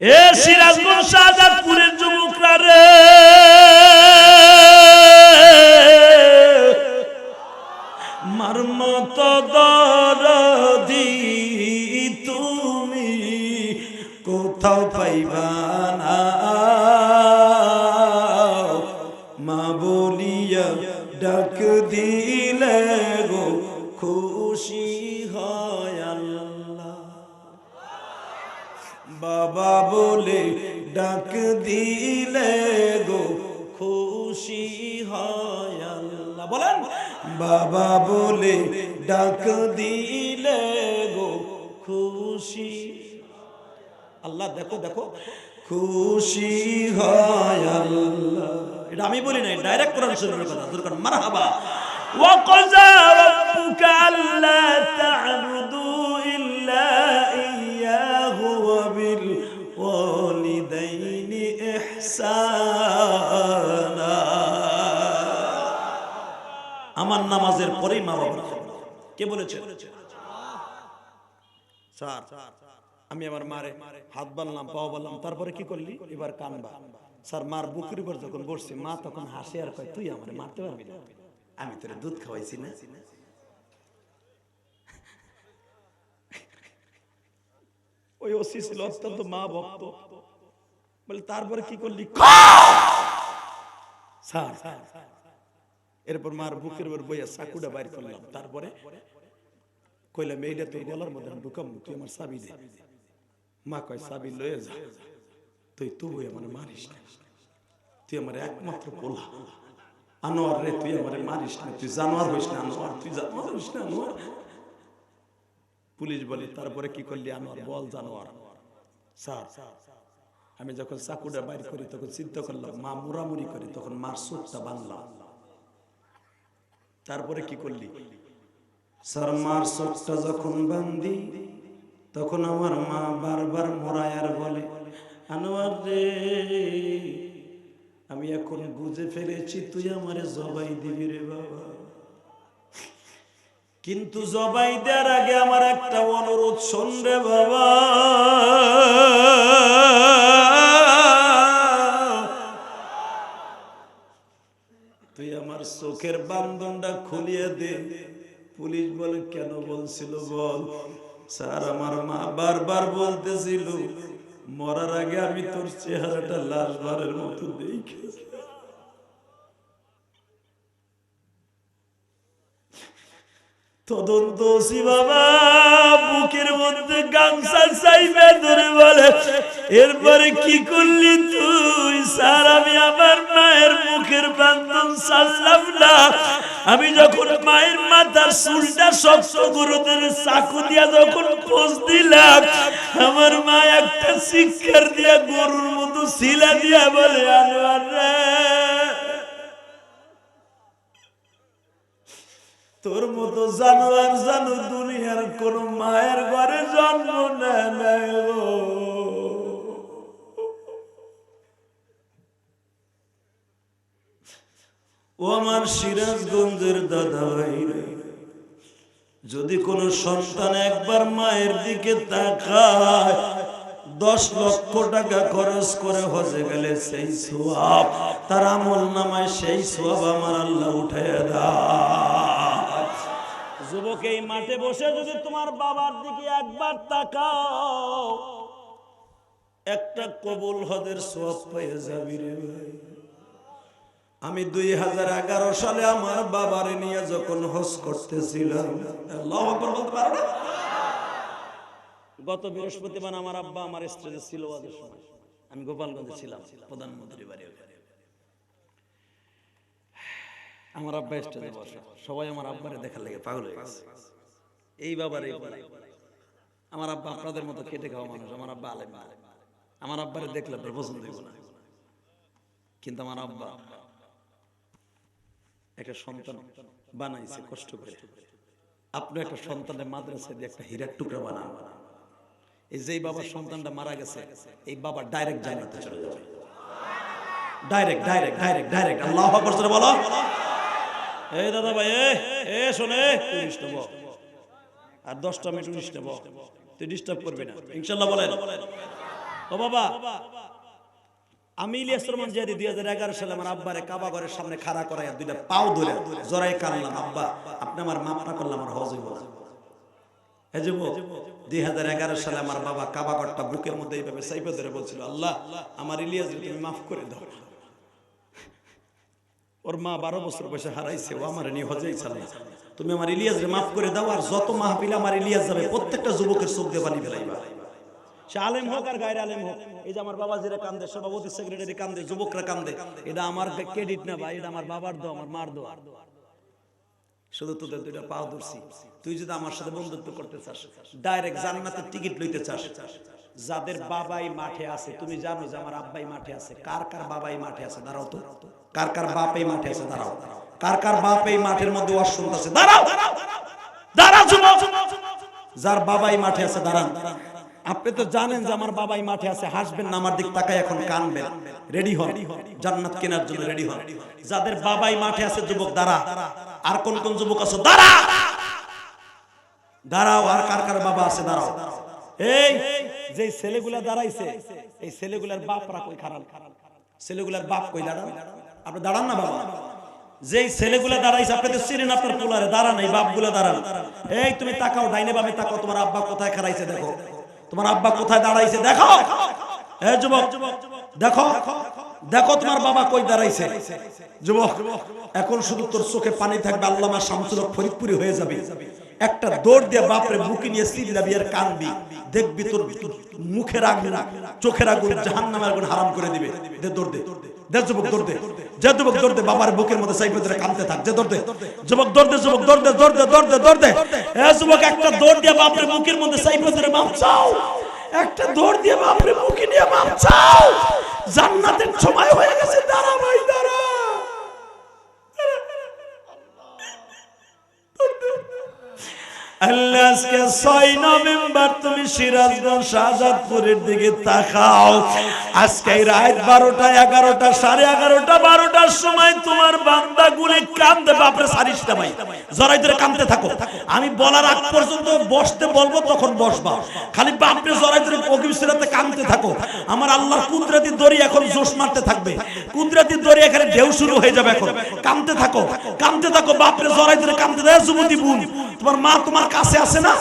এ সিরাজগঞ্জ শাহজাদপুরের যুবকরা রে। মার মত দরদি তুমি কোথাও পাইবা না। মা বলিয়া ডাক দিলে গো খুশি হয় আল্লাহ। বাবা বলে ডাক দিলে গো খুশি হয় আল্লাহ বলেন বাবা বলে ডাক দিলে গো খুশি আল্লাহ দেখো দেখো খুশি হয় আল্লাহ এটা আমি বলি নাই ডাইরেক্ট কোরআন শরীফের কথা দরকার মারহাবা وقضى ربك ألا تعبدوا إلا إياه আমার নামাজের পরেই মা বাবা কে বলেছে? আমি আমার মারে হাত বানলাম পাও বানলাম তারপরে কি করলি? এবার কানবা। স্যার, মার বুকের উপর যখন বসছি, মা তখন হাসে আর কয়, তুই আমার মারতে পারবি না। আমি তোর দুধ খাওয়াইছি না। ওই ওসি ছিল অত্যন্ত মা ভক্ত। বলে তারপরে কি করলি? স্যার এরপর মার বুকের উপর বইয়া চাকুটা বাইর করলাম। তারপরে কইলাম এইটা তোর গলার মধ্যে ঢুকাম তুই আমার চাবি দে। মা কয় চাবি লয়ে যা তুই তবুই আমার মারিস না। তুই আমার একমাত্র পোলা। আনোয়ার রে তুই আমার মারিস না তুই জানোয়ার হইস না আনোয়ার তুই জানোয়ার হইস না আনোয়ার। পুলিশ বলে তারপরে কি করলি আনোয়ার? বল জানোয়ার। স্যার আমি যখন চাকুটা বাইর করি, তখন চিন্তা করলাম, মা মুরামুরি করি, তখন মার চোখটা বানলাম। তারপরে কি করলি? স্যার, মার চোখটা যখন বান্ধি তখন আমার মা বারবার মোরায়ার বলে, আনোয়ার রে, আমি এখন বুঝে ফেলেছি, তুই আমারে জবাই দিবি রে বাবা। কিন্তু জবাই দেওয়ার আগে আমার একটা অনুরোধ, শোন রে বাবা চোখের বান্ধনটা খুলিয়ে দে। পুলিশ বলে, কেন বলছিল বল? স্যার, আমার মা বারবার বলতেছিল, মরার আগে আমি তোর চেহারাটা লাশ বারের মতো দেখি তদন্ত বাবা, বুকের মধ্যে গামছা চাইবে ধরে বলে, এরপরে কি করলি তুই? স্যার, আমি আমার মায়ের মুখের বান্ধন সারলাম না। আমি যখন মায়ের মাথার চুলটা শক্ত গুরুদের চাকু দিয়া যখন পোষ দিলাম, আমার মা একটা শিক্ষার দিয়া গরুর মতো শিলা দিয়া বলে আনোয়ার তোর মতো জানোয়ার জানো দুনিয়ার কোন মায়ের ঘরে জন্ম নেয় নাই ও আমার সিরাজগঞ্জের দাদা ভাই যদি কোন সন্তান একবার মায়ের দিকে তাকায়, দশ লক্ষ টাকা খরচ করে হজে গেলে সেই সোয়াব, তার আমল নামায় সেই সোয়াব আমার আল্লাহ উঠে যুবক, এই মাঠে বসে যদি তোমার বাবার দিকে একবার তাকাও, একটা কবুল হদের সোয়াব পেয়ে যাবি রে ভাই। আমি দুই হাজার এগারো সালে আমার বাবারে নিয়ে যখন হজ করতেছিলাম গত বৃহস্পতিবার আমার আব্বা আমার স্টেজে ছিল আমি গোপালগঞ্জে ছিলাম প্রধানমন্ত্রী বাড়ি আমার আব্বা স্টেজে বসে। সবাই আমার আব্বারে দেখার লেগে পাগল হয়ে গেছে। এই বাবার এই। আমার আব্বা আপনাদের মতো কেটে খাওয়া মানুষ, আমার আব্বা আলেম। আমার আব্বারে দেখলে আপনার পছন্দ না। কিন্তু আমার আব্বা একটা সন্তান বানাইছে, কষ্ট করে। আপনি একটা সন্তানের মাদ্রাসায় একটা হীরার টুকরা বানান। এই যে বাবার সন্তানটা মারা গেছে, এই বাবা ডাইরেক্ট জান্নাতে চলে যাবে। ডাইরেক্ট ডাইরেক্ট দাদা ভাই, এ আর দশটা তুই ডিস্টার্ব করবি না। ইনশাল্লাহ বলেন। ও বাবা আমি ইলিয়াস রহমান জিয়াদি দুই হাজার এগারো সালে আমার আব্বারে কাবা ঘরের সামনে খাড়া দুইটা পাও ধরে কানলাম, আব্বা, আপনি আমার মাপ না করলে আমার তুমি ওর মা বারো বছর হারাইছে, ও আমার তুমি আমার ইলিয়াস মাফ করে দাও, আর যত মাহফিল আমার ইলিয়াস যাবে, প্রত্যেকটা যুবকের চোখ দিয়ে পানি ফেলাইবা। আলেম হোক আর গায়ের আলেম হোক, এই যে আমার বাবা কান্দে, সভাপতি সেক্রেটারি কান্দে, যুবকরা কান্দে, এটা আমার ক্রেডিট না ভাই, এটা আমার বাবার দো আমার মার দো শুধু তোদের দুইটা ধরছি। তুই যদি আমার সাথে বন্ধুত্ব করতে চাস ডাইরেক্ট জান্নাতের টিকিট লইতে চাস, যাদের বাবাই মাঠে আছে, তুমি জানো যে আমার আব্বাই মাঠে আছে, কার কার বাবাই মাঠে আছে, দাঁড়াও তো। কার কার বাপ মাঠে আছে, দাঁড়াও। কার কার বাপ মাঠের মধ্যে ওয়াজ আছে, দাঁড়াও। দাঁড়াও যুবক। যার বাবাই মাঠে আছে, দাঁড়ান। আপনি তো জানেন যে আমার বাবাই মাঠে আছে, হাসবেন আমার দিক তাকায় এখন কানবেন। রেডি হন। জান্নাত কেনার জন্য রেডি হন। যাদের বাবাই মাঠে আছে, যুবক, দাঁড়া। আর কোন কোন যুবক আছে? দাঁড়া! দাঁড়াও, আর কার কার বাবা আছে? দাঁড়াও। এই যে ছেলেগুলা দাঁড়াইছে, এই ছেলেগুলার বাপরা কই খারাপ? ছেলেগুলার বাপ কই দাঁড়ান? আপনি দাঁড়ান না, বাবা। যেই ছেলেগুলা দাঁড়াইছে, আপনি তো চিনেন আপনার পোলারে। দাঁড়ান, এই বাপগুলা দাঁড়ান। এই, তুমি তাকাও, ডাইনে বামে তাকাও, তোমার আব্বা কোথায় খারাইছে দেখো। তোমার আব্বা কোথায় দাঁড়াইছে দেখো। হ্যাঁ যুবক, দেখো দেখো তোমার বাবা কই দাঁড়াইছে। যুবক, এখন শুধু তোর চোখে পানি থাকবে, আল্লামা শামসুল ফরিদপুরি হয়ে যাবে। একটা দৌড় দিয়ে বাপরে বুকে নিয়ে সিল যাবি আর কানবি। দেখবি তোর মুখের আগুন, চোখের আগুন জাহান্নামের আগুন হারাম করে দিবে। দে দৌড় দে। জান্নাতের সময় হয়ে গেছে। അൽ আল্লাহ আজকে ছয় নভেম্বর তুমি সিরাজগঞ্জ শাহজাদপুরের দিকে তাকাও। আজকে রাত বারোটা, এগারোটা, সাড়ে এগারোটা, বারোটার সময় তোমার বান্দা গুলি কান্দে বাপরে সারিসটা ভাই। ধরে কান্দতে থাকো। আমি বলার আগ পর্যন্ত বসতে বলব, তখন বসবা। খালি বাপরে জরাই ধরে অকিম সিরাতে কান্দতে থাকো। আমার আল্লাহর কুদরতি দড়ি এখন জোশ মারতে থাকবে। কুদরতি দড়ি এখানে ঢেউ শুরু হয়ে যাবে এখন। কান্দতে থাকো কান্দতে থাকো, বাপরে জরাই ধরে কান্দতে দেয় যুবতী বোন, তোমার মা তোমার কাছে আছে না?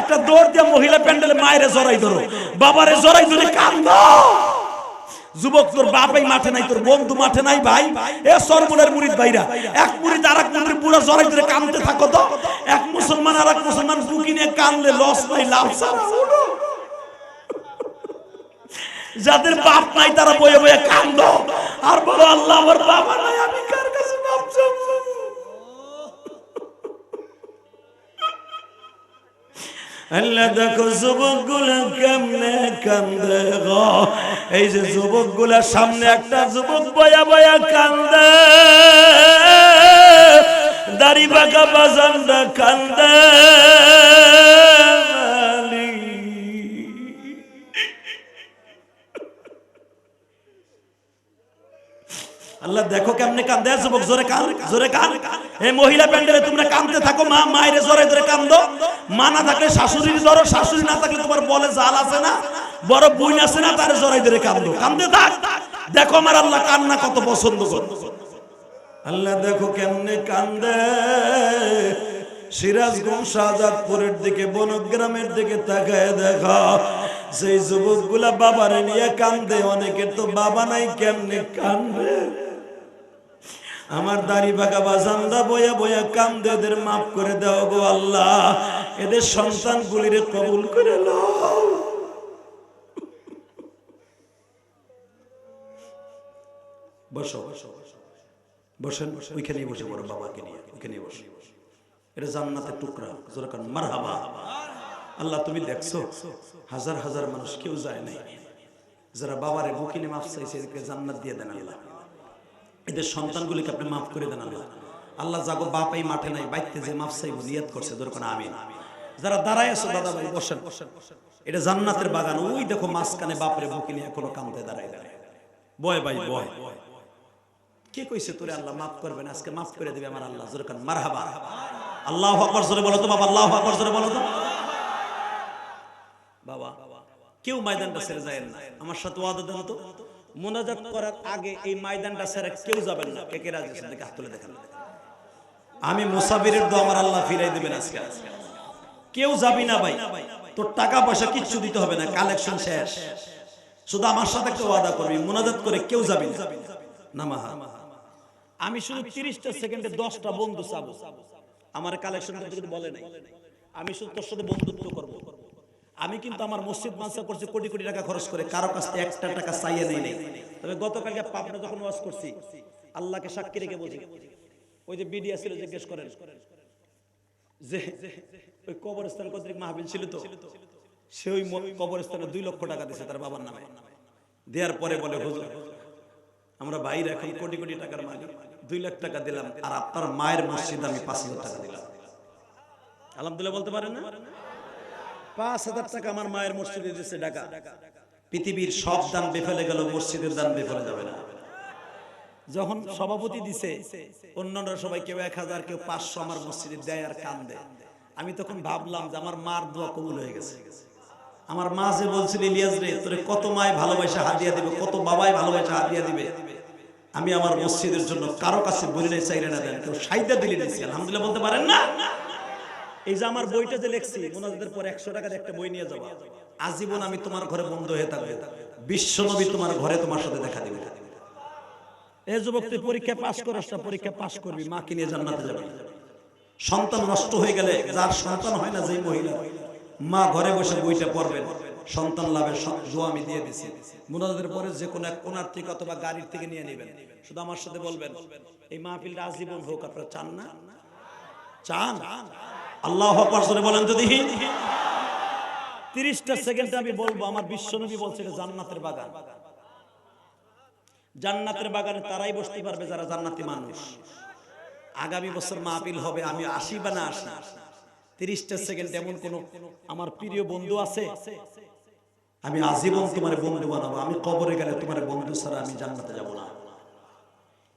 একটা দৌড় দিয়ে মহিলা প্যান্ডেলে মায়েরে জড়াই ধরো। বাবারে জড়াই ধরে কান্দ। যুবক, তোর বাপাই মাঠে নাই, তোর বন্ধু মাঠে নাই ভাই। এ সরমুলের মুরিদ ভাইরা, এক মুরিদ আর এক মুরিদ পুরো জড়াই ধরে কান্দতে থাকো তো। এক মুসলমান আর এক মুসলমান বুকি নিয়ে কানলে লস নাই, লাভ ছাড়া। যাদের বাপ নাই, তারা বয়ে বয়ে কান্দ। আর বলো, আল্লাহ আমার বাবা নাই, আমি কার কাছে বাপ আল্লাহ দেখো যুবকগুলা কেমনে কান্দে গো। এই যে যুবকগুলা সামনে একটা যুবক বয়া বয়া কান্দে। দাড়ি বাঁকা বাজানটা কান্দে। আল্লাহ দেখো কেমনে কান্দে, যুবক, জোরে কান জোরে কান। এই মহিলা প্যান্ডেলে তোমরা কান্দতে থাকো, মা মায়ের জোরে জোরে কান্দো। মা না থাকলে শাশুড়ির ধরো শাশুড়ি না থাকলে তোমার বলে জাল আছে না, বড় বইন আছে না, তার জোরে ধরে কান্দো। কান্দতে থাক। দেখো আমার আল্লাহ কান্না কত পছন্দ করে। আল্লাহ দেখো কেমনে কান্দে। সিরাজগঞ্জ, শাহজাদপুরের দিকে, বনগ্রামের দিকে তাকায় দেখা। সেই যুবকগুলা বাবারে নিয়ে কান্দে, অনেকের তো বাবা নাই, কেমনে কান্দে? আমার দাড়ি বাঁকা বাজান্দা বয়া বয়া কান্দে এদের মাফ করে দাও গো আল্লাহ। এদের সন্তান গুলিরে কবুল করে লও বসো বসো বসেন ওইখানে বসে বড় বাবাকে নিয়ে ওইখানে বসে। এটা জান্নাতের টুকরা যেরকম মারহাবা। আল্লাহ, তুমি দেখছ? হাজার হাজার মানুষ কেউ যায় নাই। যারা বাবারে বুকিনে মাফ চাইছে জান্নাত দিয়ে দেন আল্লাহ। এদের সন্তানগুলিকে আপনি মাফ করে দেন আল্লাহ। আল্লাহ জাগো বাপ এই মাঠে নাই, বাইতে যে মাফ চাইব, নিয়ত করছে দরকার আমিন। যারা দাঁড়ায় আছো, দাদা ভাই, বসেন। এটা জান্নাতের বাগান, ওই দেখো মাঝখানে বাপরে বুকিনে এখনও কামতে দাঁড়ায় দাঁড়ায়। বয় ভাই, বয়। কে কইছে তোরে আল্লাহ মাফ করবে না, আজকে মাফ করে দিবে আমার আল্লাহ? জোরে কান, মারহাবা। আল্লাহ আকবার, জোরে বলো তো বাবা, আল্লাহ আকবার, জোরে বলো তো। বাবা, কেউ ময়দানটা ছেড়ে যায় না। আমার সাথে ওয়াদা দেন তো। মোনাজাত করার আগে এই ময়দানটা ছেড়ে কেউ যাবেন না। কে কে রাজি আছেন দেখে হাত তুলে দেখান। আমি মুসাফিরের দো আমার আল্লাহ ফিরাই দেবেন আজকে। কেউ যাবি না ভাই। তোর টাকা পয়সা কিচ্ছু দিতে হবে না। কালেকশন শেষ। শুধু আমার সাথে একটা ওয়াদা করবি। মোনাজাত করে কেউ যাবি না। নামাহা আমি শুধু তিরিশটা সেকেন্ডে দশটা বন্ধু চাবো। আমার কালেকশন বলে নাই। আমি শুধু তোর সাথে বন্ধুত্ব করব। আমি কিন্তু আমার মসজিদ মানসা করছি, কোটি কোটি টাকা খরচ করে, কারও কাছ থেকে একটা টাকা চাইয়ে নেই। নেই তবে গতকালকে পাবনা যখন ওয়াজ করছি, আল্লাহকে সাক্ষী রেখে বলছি, ওই যে বিডিয়া ছিল, জিজ্ঞেস করেন, যে ওই কবরস্থান কর্তৃক মাহবিল ছিল তো, সে ওই কবরস্থানে দুই লক্ষ টাকা দিয়েছে তার বাবার নামে। দেওয়ার পরে বলে, হুজুর, আমরা বাইরে এখন কোটি কোটি টাকার মালিক, দুই লাখ টাকা দিলাম, আর আপনার মায়ের মসজিদ আমি পাঁচ হাজার টাকা দিলাম। আলহামদুলিল্লাহ বলতে পারেন না? পাঁচ হাজার টাকা আমার মায়ের মসজিদে দিচ্ছে টাকা পৃথিবীর সব দান বেফেলে গেল, মসজিদের দান বেফেলে যাবে না। যখন সভাপতি দিছে, অন্যান্য সবাই কেউ এক হাজার, কেউ পাঁচশো আমার মসজিদে দেয় আর কান দেয় আমি তখন ভাবলাম যে আমার মার দোয়া কবুল হয়ে গেছে। আমার মা যে বলছিল, ইলিয়াস রে, তোরে কত মায় ভালোবাসা হাদিয়া দিবে, কত বাবাই ভালোবাসা হাদিয়া দিবে। আমি আমার মসজিদের জন্য কারও কাছে বলি নাই, চাইলে না দেন, কেউ সাইদা দিলে দিচ্ছি আলহামদুলিল্লাহ বলতে পারেন না? এই যে আমার বইটা যে লেখছি, মোনাজাতের পর একশো টাকার একটা বই নিয়ে যাব আজীবন আমি তোমার ঘরে বন্ধ হয়ে থাকবে। বিশ্বনবী তোমার ঘরে তোমার সাথে দেখা দিবে। এই যুবক, তুই পরীক্ষা পাশ করাস না, পরীক্ষা পাশ করবি, মাকে নিয়ে জান্নাতে যাবে। সন্তান নষ্ট হয়ে গেলে, যার সন্তান হয় না যেই মহিলা, মা ঘরে বসে বইটা পড়বেন। সন্তান লাভের দোয়া আমি দিয়ে দিছি। মুনাজাতের পরে যে কোনো এক কোনার থেকে অথবা গাড়ির থেকে নিয়ে নেবেন। শুধু আমার সাথে বলবেন, এই মাহফিলটা আজীবন হোক, আপনারা চান না? চান? আল্লাহ আকবার বলেন তো দেখি। তিরিশটা সেকেন্ডে আমি বলব, আমার বিশ্বনবী বলছে এটা জান্নাতের বাগান। জান্নাতের বাগানে তারাই বসতে পারবে যারা জান্নাতি মানুষ। আগামী বছর মাহফিল হবে, আমি আসি বা না আসি তিরিশটা সেকেন্ড এমন কোন আমার প্রিয় বন্ধু আছে? আমি আজীবন তোমার বন্ধু বানাবো, আমি কবরে গেলে তোমার বন্ধু ছাড়া আমি জান্নাতে যাব না।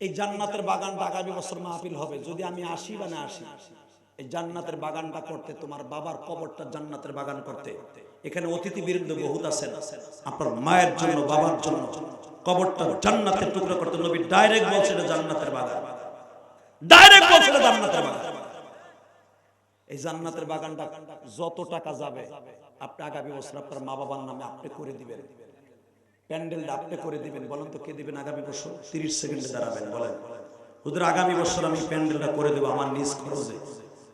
এই জান্নাতের বাগানটা আগামী বছর মাহফিল হবে, যদি আমি আসি বা না আসি এই জান্নাতের বাগানটা করতে, তোমার বাবার কবরটা জান্নাতের বাগান করতে। এখানে অতিথি বৃন্দ বহুত আছেন। আপনার মায়ের জন্য, বাবার জন্য কবরটা জান্নাতের টুকরো করতে। নবী ডাইরেক্ট বলছে এটা জান্নাতের বাগান। ডাইরেক্ট বলছে এটা জান্নাতের বাগান। এই জান্নাতের বাগানটা যত টাকা যাবে, আপনি আগামী বছর আপনার মা বাবার নামে আপনি করে দিবেন। প্যান্ডেলটা আপনি করে দিবেন। বলেন তো কে দিবেন আগামী বছর? তিরিশ সেকেন্ডে দাঁড়াবেন, বলেন। আগামী বছর আমি প্যান্ডেলটা করে দেবো আমার নিজ খরচে।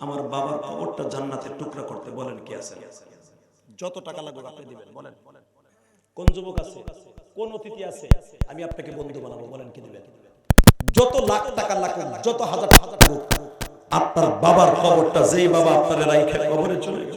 আমার বাবার কবরটা জান্নাতের টুকরা করতে বলেন কি আছে যত টাকা লাগবে আপনি দিবেন, বলেন। কোন যুবক আছে? কোন অতিথি আছে? আমি আপনাকে বন্ধু বানাবো, বলেন কি দিবেন? যত লাখ টাকা লাগবে যত হাজার হাজার আপনার বাবার কবরটা যেই বাবা আপনার রাইখে কবরে চলে গেছে।